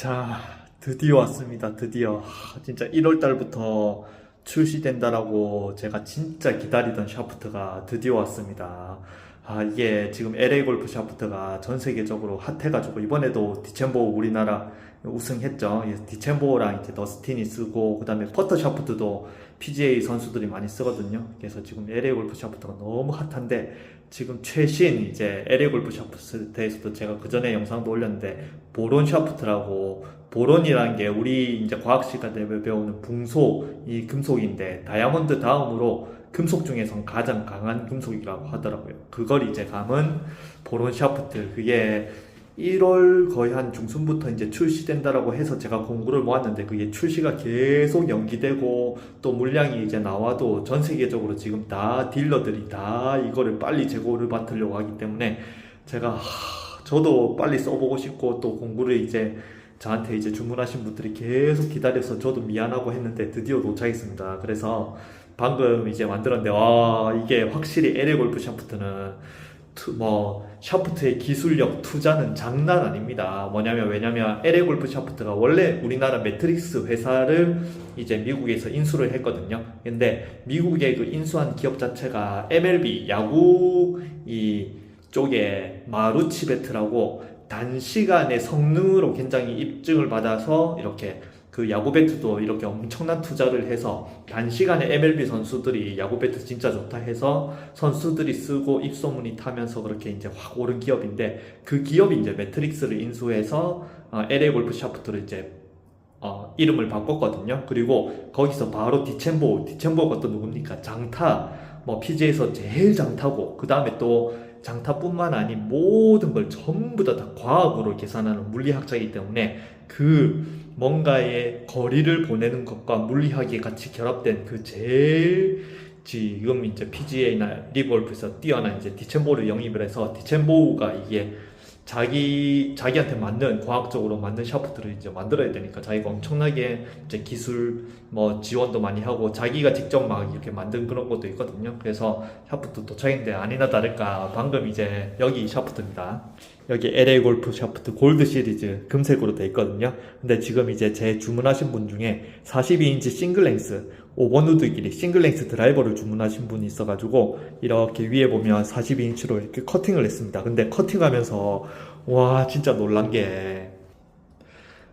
자, 드디어 왔습니다. 드디어. 하, 진짜 1월 달부터 출시된다라고 제가 진짜 기다리던 샤프트가 드디어 왔습니다. 아, 이게 지금 LA 골프 샤프트가 전 세계적으로 핫해가지고 이번에도 디챔보 우리나라 우승했죠. 예, 디챔보랑 이제 더스틴이 쓰고 그다음에 퍼터 샤프트도 PGA 선수들이 많이 쓰거든요. 그래서 지금 LA 골프 샤프트가 너무 핫한데 지금 최신 이제 LA 골프 샤프트에서도 제가 그 전에 영상도 올렸는데 보론 샤프트라고 보론이라는 게 우리 이제 과학 시간에 배우는 붕소 이 금속인데 다이아몬드 다음으로 금속 중에선 가장 강한 금속이라고 하더라고요. 그걸 이제 감은 보론 샤프트 그게 1월 거의 한 중순부터 이제 출시된다라고 해서 제가 공구를 모았는데 그게 출시가 계속 연기되고 또 물량이 이제 나와도 전 세계적으로 지금 다 딜러들이 다 이거를 빨리 재고를 받으려고 하기 때문에 제가 하, 저도 빨리 써보고 싶고 또 공구를 이제 저한테 이제 주문하신 분들이 계속 기다려서 저도 미안하고 했는데 드디어 도착했습니다. 그래서 방금 이제 만들었는데 와 이게 확실히 LA 골프 샤프트는 투, 뭐 샤프트의 기술력 투자는 장난 아닙니다. 뭐냐면 왜냐면 LA 골프 샤프트가 원래 우리나라 매트릭스 회사를 이제 미국에서 인수를 했거든요. 근데 미국의 그 인수한 기업 자체가 MLB 야구 이 쪽에 마루치베트라고 단시간에 성능으로 굉장히 입증을 받아서 이렇게 그 야구 배트도 이렇게 엄청난 투자를 해서 단시간에 MLB 선수들이 야구 배트 진짜 좋다 해서 선수들이 쓰고 입소문이 타면서 그렇게 이제 확 오른 기업인데 그 기업이 이제 매트릭스를 인수해서 어, LA 골프 샤프트를 이제 어, 이름을 바꿨거든요. 그리고 거기서 바로 디챔보, 디챔보가 또 누굽니까? 장타, 뭐 PGA에서 제일 장타고 그 다음에 또 장타뿐만 아닌 모든 걸 전부 다, 다 과학으로 계산하는 물리학자이기 때문에 그 뭔가의 거리를 보내는 것과 물리학이 같이 결합된 그 제일 지금 이제 PGA나 리볼프에서 뛰어난 이제 디첸보를 영입을 해서 디첸보가 이게 자기 자기한테 맞는 과학적으로 맞는 샤프트를 이제 만들어야 되니까 자기가 엄청나게 이제 기술 뭐 지원도 많이 하고 자기가 직접 막 이렇게 만든 그런 것도 있거든요. 그래서 샤프트 도착인데 아니나 다를까 방금 이제 여기 샤프트입니다. 여기 LA 골프 샤프트 골드 시리즈 금색으로 돼 있거든요. 근데 지금 이제 제 주문하신 분 중에 42인치 싱글 랭스 5번 우드 길이 싱글 랭스 드라이버를 주문하신 분이 있어가지고 이렇게 위에 보면 42인치로 이렇게 커팅을 했습니다. 근데 커팅하면서 와 진짜 놀란 게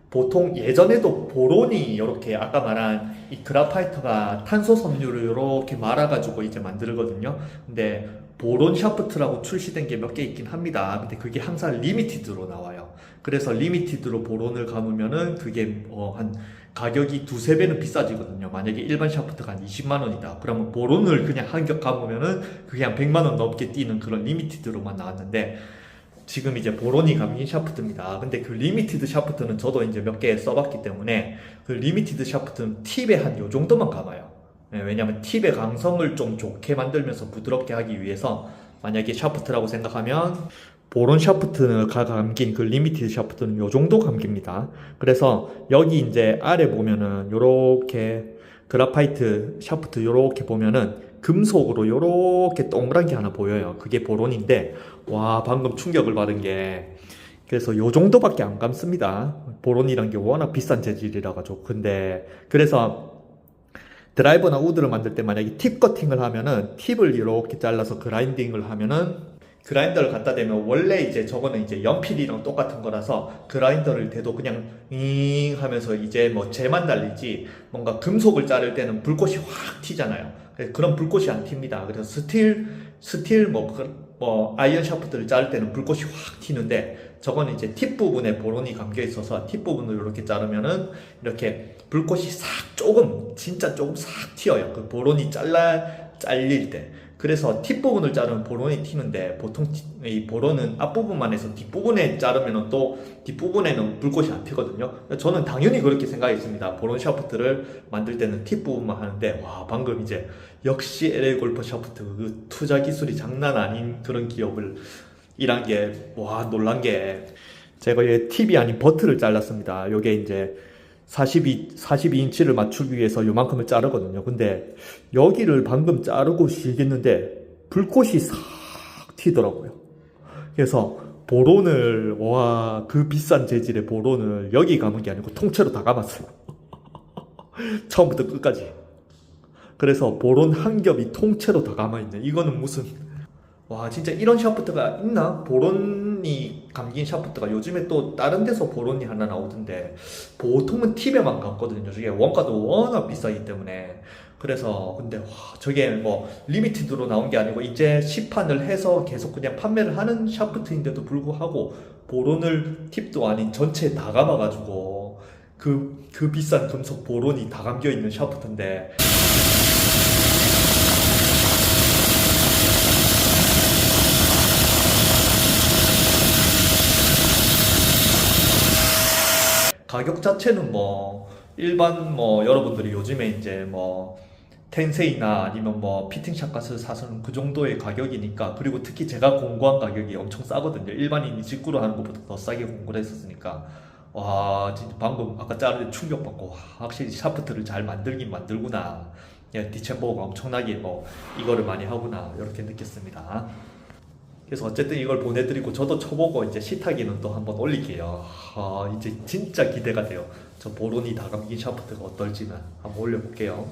보통 예전에도 보론이 이렇게 아까 말한 이 그라파이터가 탄소 섬유를 이렇게 말아가지고 이제 만들거든요. 근데 보론 샤프트라고 출시된 게 몇 개 있긴 합니다. 근데 그게 항상 리미티드로 나와요. 그래서 리미티드로 보론을 감으면은 그게 어, 한 가격이 두세 배는 비싸지거든요. 만약에 일반 샤프트가 한 20만 원이다. 그러면 보론을 그냥 한 겹 감으면은 그게 한 100만 원 넘게 뛰는 그런 리미티드로만 나왔는데 지금 이제 보론이 감긴 샤프트입니다. 근데 그 리미티드 샤프트는 저도 이제 몇 개 써봤기 때문에 그 리미티드 샤프트는 팁에 한 요 정도만 감아요. 네, 왜냐면 팁의 강성을 좀 좋게 만들면서 부드럽게 하기 위해서 만약에 샤프트라고 생각하면 보론 샤프트가 감긴 그 리미티드 샤프트는 요 정도 감깁니다. 그래서 여기 이제 아래 보면은 요렇게 그라파이트 샤프트 요렇게 보면은 금속으로 요렇게 동그란 게 하나 보여요. 그게 보론인데 와 방금 충격을 받은 게 그래서 요 정도밖에 안 감습니다. 보론이란 게 워낙 비싼 재질이라 가지고 근데 그래서 드라이버나 우드를 만들 때 만약에 팁 커팅을 하면은 팁을 이렇게 잘라서 그라인딩을 하면은 그라인더를 갖다 대면 원래 이제 저거는 이제 연필이랑 똑같은 거라서 그라인더를 대도 그냥 잉 하면서 이제 뭐 재만 달리지 뭔가 금속을 자를 때는 불꽃이 확 튀잖아요. 그런 불꽃이 안 튑니다. 그래서 스틸 스틸 뭐, 그- 뭐 아이언 샤프트를 자를 때는 불꽃이 확 튀는데 저거는 이제 팁 부분에 보론이 감겨 있어서 팁 부분을 이렇게 자르면은 이렇게 불꽃이 싹 조금 진짜 조금 싹 튀어요. 그 보론이 잘라 잘릴 때. 그래서 팁 부분을 자르면 보론이 튀는데 보통 티- 이 보론은 앞부분만 해서 뒷부분에 자르면 또 뒷부분에는 불꽃이 안 튀거든요. 저는 당연히 그렇게 생각했습니다. 보론 샤프트를 만들 때는 팁 부분만 하는데 와 방금 이제 역시 LA 골프 샤프트 그 투자 기술이 장난 아닌 그런 기업을 이란 게 와 놀란 게 제가 이 팁이 아닌 버트를 잘랐습니다. 요게 이제 42, 42인치를 맞추기 위해서 요만큼을 자르거든요. 근데 여기를 방금 자르고 시겠는데 불꽃이 싹 튀더라고요. 그래서 보론을 와 그 비싼 재질의 보론을 여기 감은 게 아니고 통째로 다 감았어요. 처음부터 끝까지. 그래서 보론 한 겹이 통째로 다 감아 있네. 이거는 무슨 와 진짜 이런 샤프트가 있나? 보론이 감긴 샤프트가 요즘에 또 다른 데서 보론이 하나 나오던데 보통은 팁에만 감거든요. 저게 원가도 워낙 비싸기 때문에 그래서 근데 와 저게 뭐 리미티드로 나온 게 아니고 이제 시판을 해서 계속 그냥 판매를 하는 샤프트인데도 불구하고 보론을 팁도 아닌 전체 다 감아가지고 그, 그 비싼 금속 보론이 다 감겨 있는 샤프트인데 가격 자체는 뭐 일반 뭐 여러분들이 요즘에 이제 뭐 텐세이나 아니면 뭐 피팅샵 가서 사서는 그 정도의 가격이니까 그리고 특히 제가 공구한 가격이 엄청 싸거든요. 일반인이 직구로 하는 것보다 더 싸게 공구를 했었으니까. 와 진짜 방금 아까 때 충격받고 와, 확실히 샤프트를 잘 만들긴 만들구나. 야, 디챔버가 엄청나게 뭐 이거를 많이 하구나 이렇게 느꼈습니다 그래서 어쨌든 이걸 보내드리고 저도 쳐보고 이제 시타기는 또 한번 올릴게요. 아, 이제 진짜 기대가 돼요. 저 보론이 다 감긴 샤프트가 어떨지는 한번 올려볼게요.